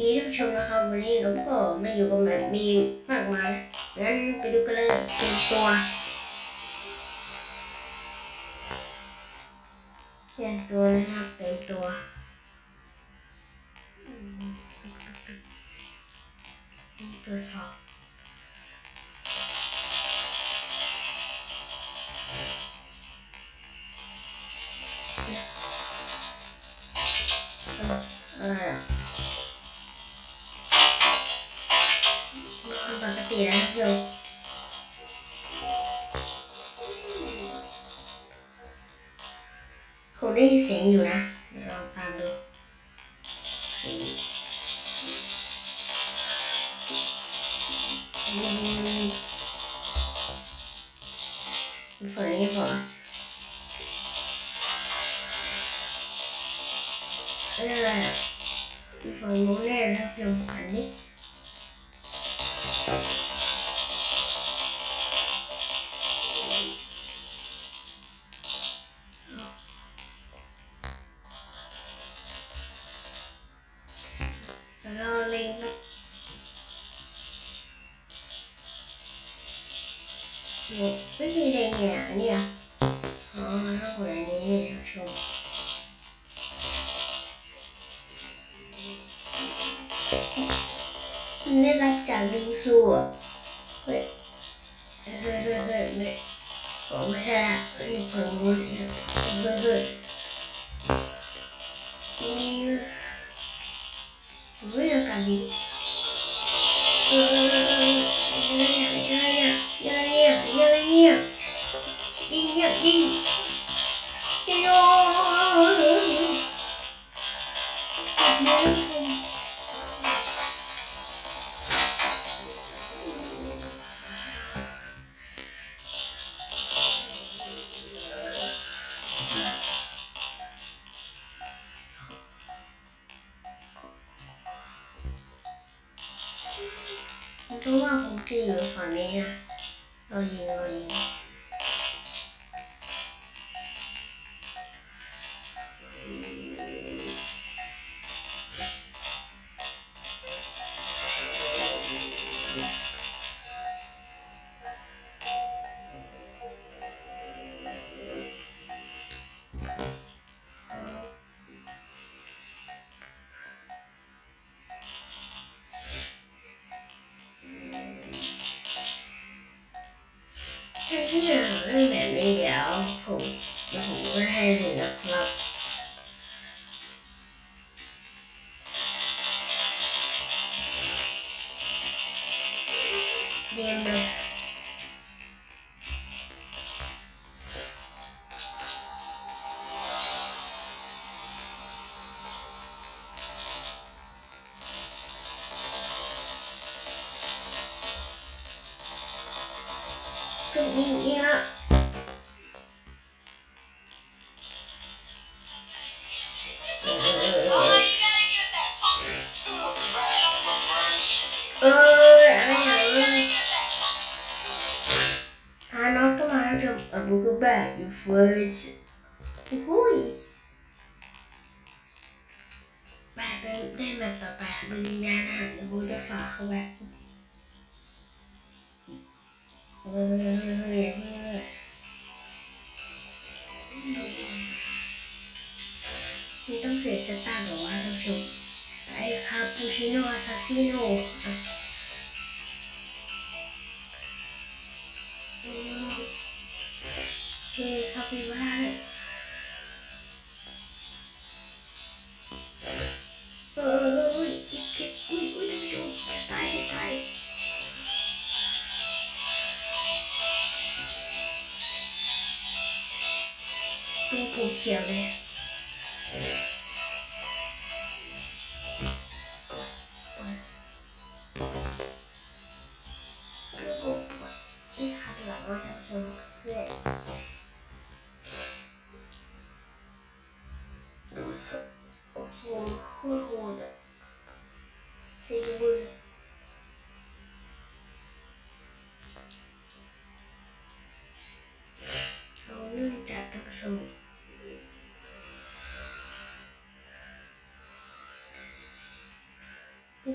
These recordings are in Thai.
ดีท่านผู้ชมนะครับวันนี้เราก็มาอยู่กับแบบมีมากมายงั้นไปดูกันเลยเตรียมตัวเตรียมตัวนะครับเตรียมตัวตรวสอบอะไรอะ คือปกตินะเดี๋ยวผมได้ยินเสียงอยู่นะเดี๋ยวลองตามดูอืมมีฝนนี้ก่อนอะไรอะมีฝนมุ้งแน่นะครับเดี๋ยวผมอ่าน โอ้ไม่มีอะไรเนี่ยอันเนี่ยอ๋อแล้วคนอันนี้ท่านผู้ชมได้รับจากลิ อ ที่หนังเรื่องแบบนี้เดี๋ยวผมเดี๋ยวผมก็ให้เลยนะครับเรียนเล เอออะไรอย่างเงี้ยหาน้องก็มาจบอะบุกแบกอยู่เฟิร์สหุ้ยแบกเป็นได้แบบต่อไปเป็นงานอาหารเดี๋ยวบุจะฝากเขาไว้เออเฮ้ยเฮ้ยเฮ้ยมันต้ องเสียสตางค์เหรอวะท่านผู้ชมไอ้คาปูชิโนอาซาซิโน่อะเฮ้ยคาปิบาร่าเลยเอออุ้ยเจ็บเจ็บอุ้ยอุ้ยท่านผู้ชมจะตายจะตายตัวปูเขียวเลย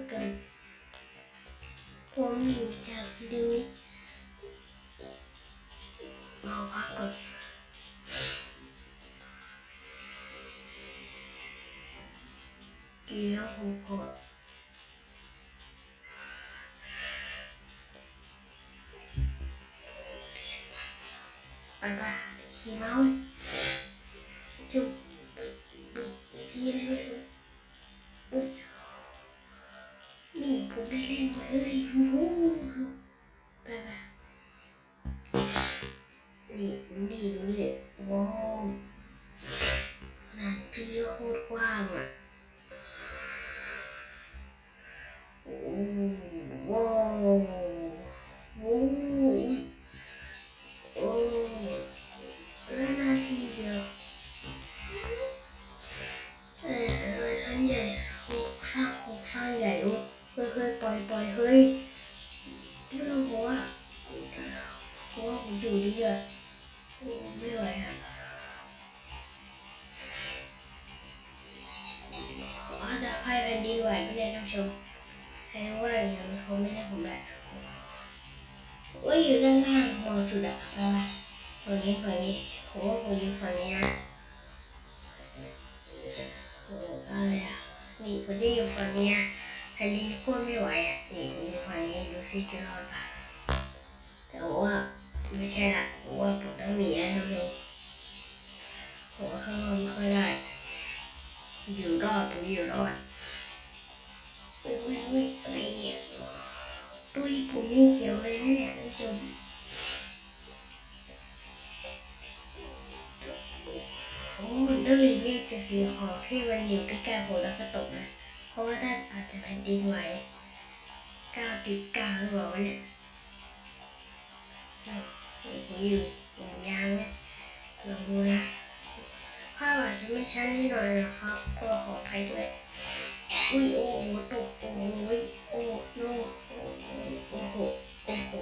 ไม่เกินผมหนีจากซีดีนี้รอพั ร้างโครงสร้างใหญ่ด้วยเฮ้ยเฮ้ยปล่อยปล่อยเฮ้ยเรื่องผมว่าผมว่าผมอยู่ดีอะโอ้ไม่ไหวอะอาจจะพายแผ่นดินไหวไม่ได้ท่านผู้ชมใครว่าอย่างนี้เขาไม่ได้ผมแหละว่าอยู่ด้านล่างมองสุดอะไปไปฝั่งนี้ฝั่งนี้ผมว่าผมอยู่ฝั่งนี้นะอออะไรอะ นี่กูจะอยู่ฝั่งนี้ยแผ่นดินโค่นไม่ไหวอะ นี่กูอยู่ฝั่งนี้ดูสิจะรอดปะแต่ว่าไม่ใช่ละว่าผมต้องหนีนะท่านผู้ชมผมว่าข้างนอกไม่ค่อยได้ อยู่รอดผมอยู่รอด อยู่ใกล้ๆผมแล้วก็ตกนะ เพราะว่าถ้าอาจจะแผ่นดินไหวก้าวติดก้าวหรือเปล่าวะเนี่ยนี่ผมอยู่อย่างยางเนี่ยลองดูนะภาพอาจจะไม่ชัดนิดหน่อยนะครับ ก็ขออภัยด้วย อุ้ยโอ้โหตกโอ้ยโอ้โนโอ้โหโอ้โหโอ้โห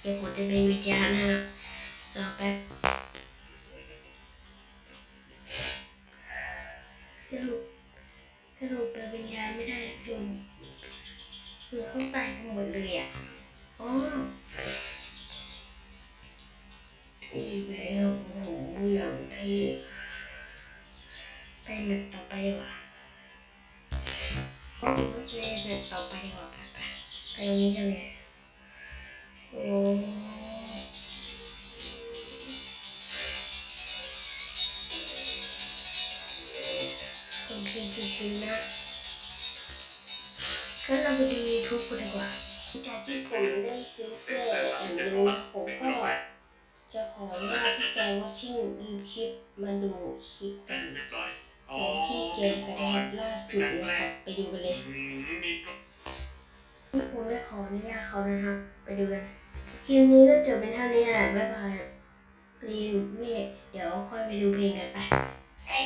เดี๋ยวผมจะเป็นวิญญาณนะ นี่แล้วโอ้โหอย่างที่ไปแมตต่อไปว่าโอ้ไปแมตต่อไปว่าไปไปไปตรงนี้กันเลยโอ้คนที่คือซื้อนะงั้นเราไปดูยูทูบกันดีกว่าจากที่ผมได้ซื้อเสื้ออันนี้ผมก็ จะขออนุญาตที่แกว่าชิ่งรีบคลิปมาดูคลิปกันเรียบร้อยขอที่เจมกันนะครับล่าสุดนะครับไปดูกันเลยอืมมีก็ผมได้ขออนุญาตเขานะครับ ไปดูกันคลิปนี้ก็จบเป็นเท่านี้แหละบ๊ายบายรีวิวเดี๋ยวค่อยไปดูเพลงกันไป ใส่